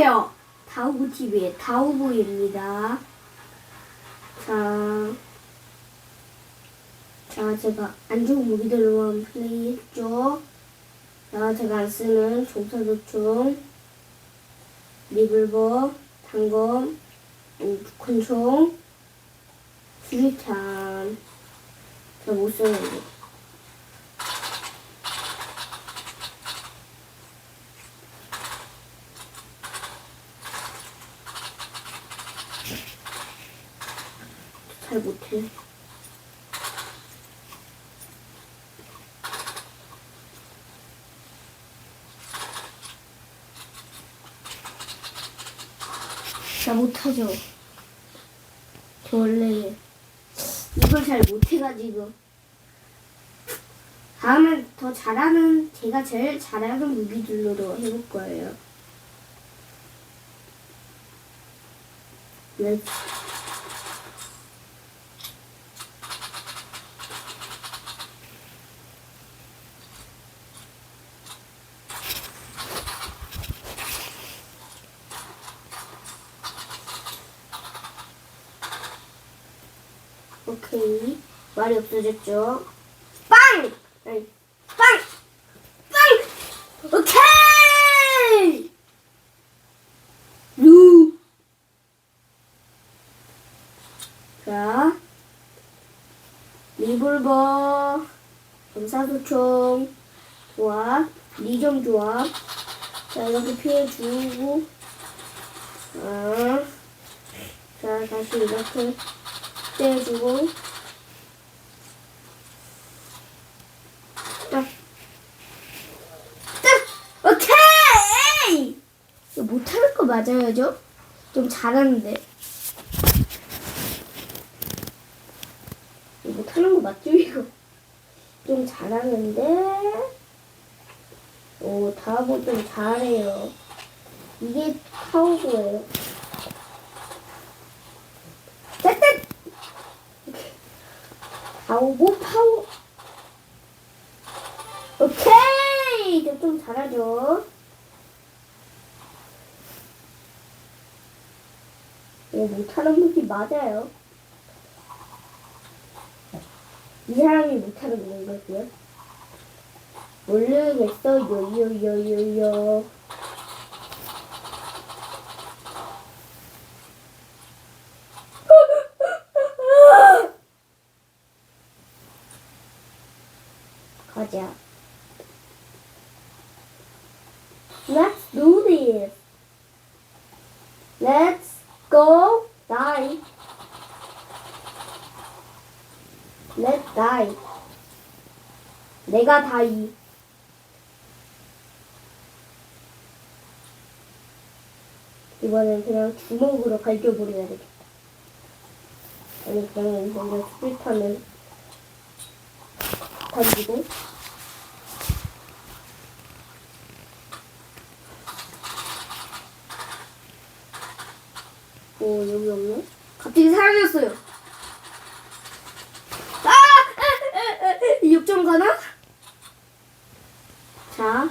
안녕하세요. 다우브TV의 다우브입니다. 자, 자, 제가 안 좋은 무기들로만 플레이했죠. 자, 제가 안 쓰는 종사도총, 리블버, 단검, 음, 북한총, 수리탄. 제가 못 쓰는 거. 잘 못해. 잘 못하죠. 저 원래 이걸 잘 못해가지고 다음엔 더 잘하는 제가 제일 잘하는 무기들로 해볼 거예요. 네. 오케이. 말이 없어졌죠? 빵! 빵! 빵! 오케이! 루. 자. 리볼버. 검사소총. 조합. 리점 조합. 자, 이렇게 피해 주고. 아. 자, 다시 이렇게 떼주고. 딱. 딱! 오케이! 못하는 거 맞아요, 저? 좀 잘하는데. 못하는 거 맞죠, 이거? 좀 잘하는데. 오, 다음은 좀 잘해요. 이게 파워고예요. 딱! 파워고 파워. 오케이! 이제 좀 잘하죠. 이거 못하는 무기 맞아요. 이 사람이 못하는 건가요? 모르겠어 요, 요, 요, 요, 요. 가자. Let's do this. Let's go die. Let's die. 내가 다이. 이번엔 그냥 주먹으로 갈겨버려야 되겠다. 아니, 그냥 먼저 스피터는 던지고. 오, 여기 없네? 갑자기 사라졌어요. 아! 역전 가나? 자,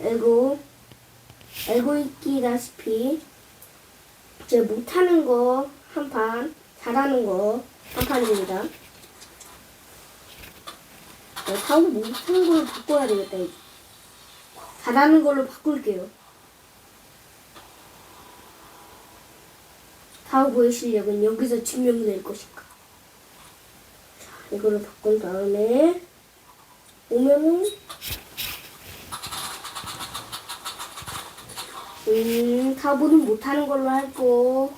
알고, 알고 있기다시피, 이제 못하는 거 한 판, 잘하는 거 한 판입니다. 네, 사고 못하는 걸로 바꿔야 되겠다. 잘하는 걸로 바꿀게요. 타오고의 실력은 여기서 증명될 것인가. 자, 이걸로 바꾼 다음에, 오면은, 음, 타보는 못하는 걸로 할거.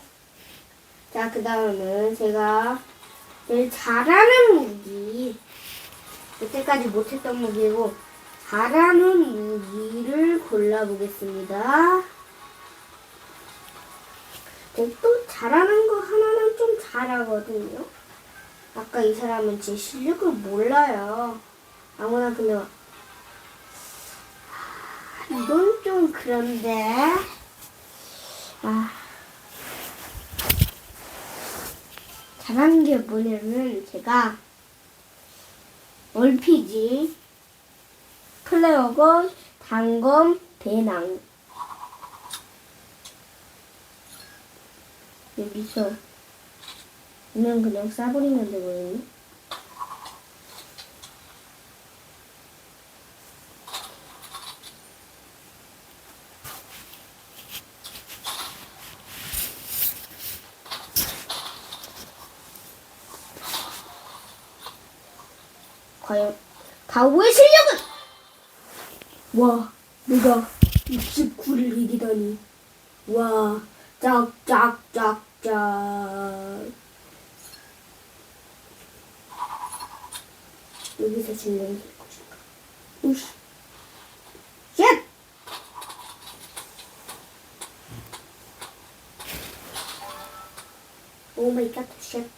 자, 그 다음은 제가 제일 잘하는 무기. 여태까지 못했던 무기고, 잘하는 무기를 골라보겠습니다. 네, 또 잘하는 거 하나는 좀 잘하거든요. 아까 이 사람은 제 실력을 몰라요. 아무나 그냥 아, 이건 좀 그런데 아 잘하는 게 뭐냐면 제가 얼피지 플레어건 단검 배낭 여기서 그냥 그냥 싸버리면 되거든요. 과연 가오의 실력은? 와, 내가 69를 이기다니. 와, 짝짝짝 짝. 여기서 것인가? 우씨. 쉣! 오 마이 갓, 쉣.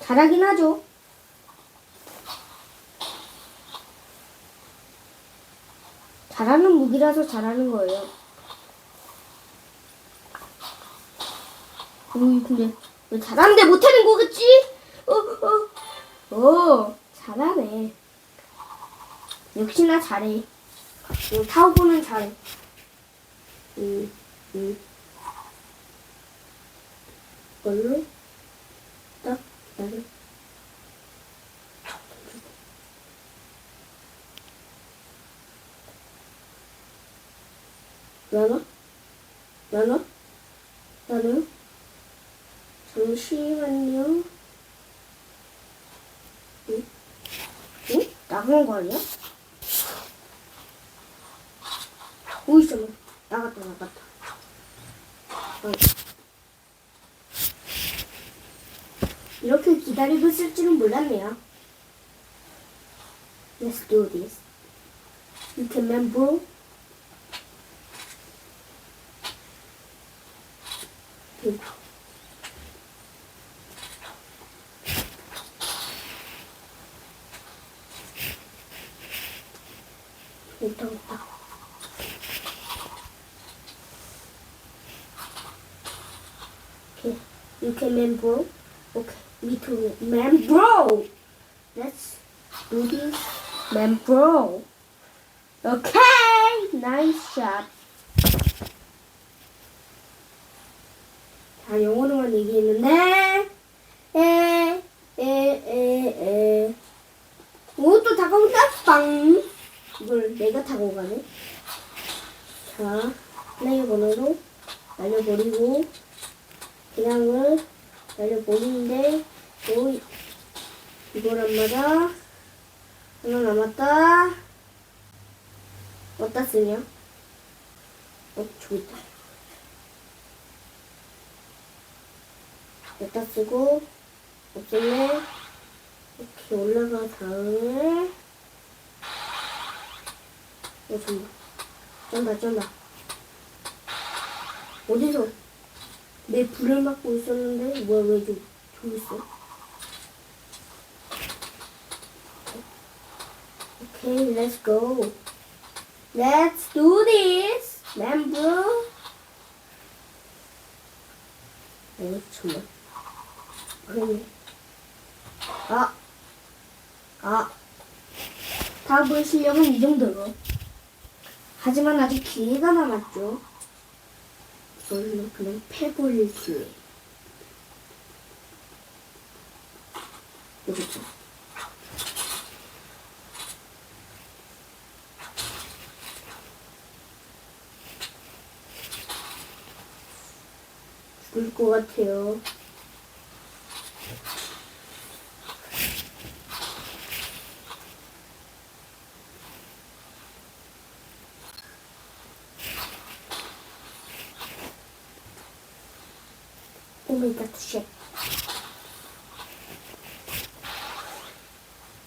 잘하긴 하죠. 잘하는 무기라서 잘하는 거예요. 음, 근데 왜 잘하는데 못하는 거겠지? 어, 어, 어, 잘하네. 역시나 잘해. 어, 타오고는 잘해. 음, 음. 걸로 딱 나를 나눠? 나눠? 나눠? 잠시만요. 응? 응? 나간 거 아니야? 오이 잠깐 나갔다 나갔다. 어. 이렇게 기다리고 있을 줄은 몰랐네요. Let's do this. You can remember? Okay. You can, man, bro? Okay. Me too, man, bro! Let's do this, man, bro. Okay! Nice shot. 자, 영어로만 얘기했는데, 에, 에, 에, 에. 오, 또 다가온다? 빵! 이걸 내가 타고 가네. 자, 플레이 번호로 날려버리고, 기량을 날려버리는데, 오, 이걸 안 맞아. 하나 남았다. 어디다 쓰냐? 어, 저기 있다. 여기다 쓰고, 없었네. 이렇게 올라간 다음에, 어, 쩐다. 쩐다, 쩐다. 어디서 내 불을 막고 있었는데, 뭐야, 왜 저, 저기 있어? Okay, let's go. Let's do this. Remember? 어, 정말. 그러네. 아. 아. 다음번 실력은 이 정도로. 하지만 아직 기회가 남았죠. 이걸로 그냥 패볼 기회. 여기죠. 죽을 것 같아요. 오메가 쉣.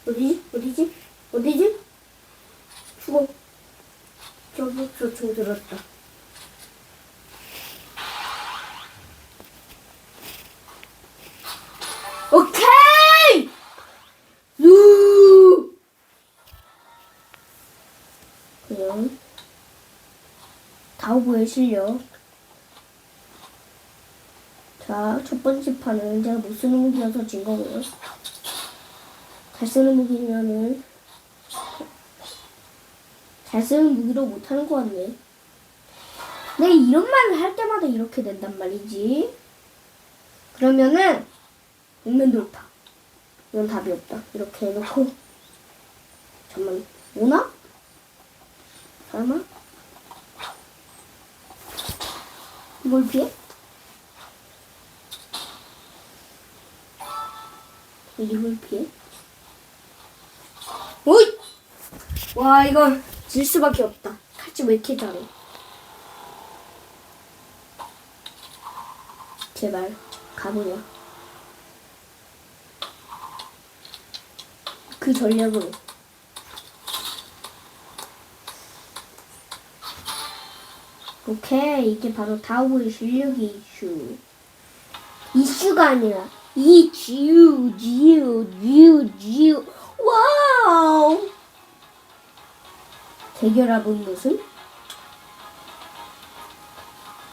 어디지? 어디지? 어디지? 죽어. 저기 저총 들었다. 오케이! 루! 그냥 다오보의 실력. 자, 첫 번째 판은 제가 못 쓰는 무기여서 진 거고요. 잘 쓰는 무기면은 잘 쓰는 무기로 못하는 거 같네. 내 이런 말을 할 때마다 이렇게 된단 말이지. 그러면은 정면 돌파. 이건 답이 없다. 이렇게 해놓고 잠만 오나? 설마? 이걸 피해? 이걸 피해? 오이! 와 이건 질 수밖에 없다. 칼집 왜 이렇게 잘해? 제발 가보자. 그 전략으로. 오케이 이게 바로 다우의 실력이 이슈. 이슈가 아니라 이슈 지우 지우 지우 와우. 대결합은 무슨?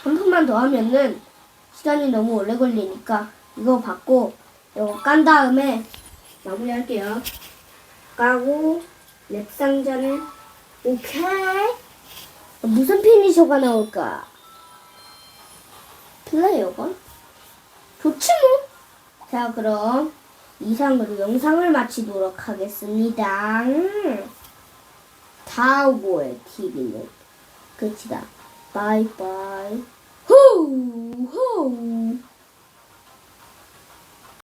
한 번만 더 하면은 시간이 너무 오래 걸리니까 이거 받고 이거 깐 다음에 마무리할게요. 까고 랩 상자는 오케이. 무슨 피니셔가 나올까? 플레이어가? 좋지 뭐. 자 그럼 이상으로 영상을 마치도록 하겠습니다. 다우보의 TV는 끝이다. 바이바이. 후! 후!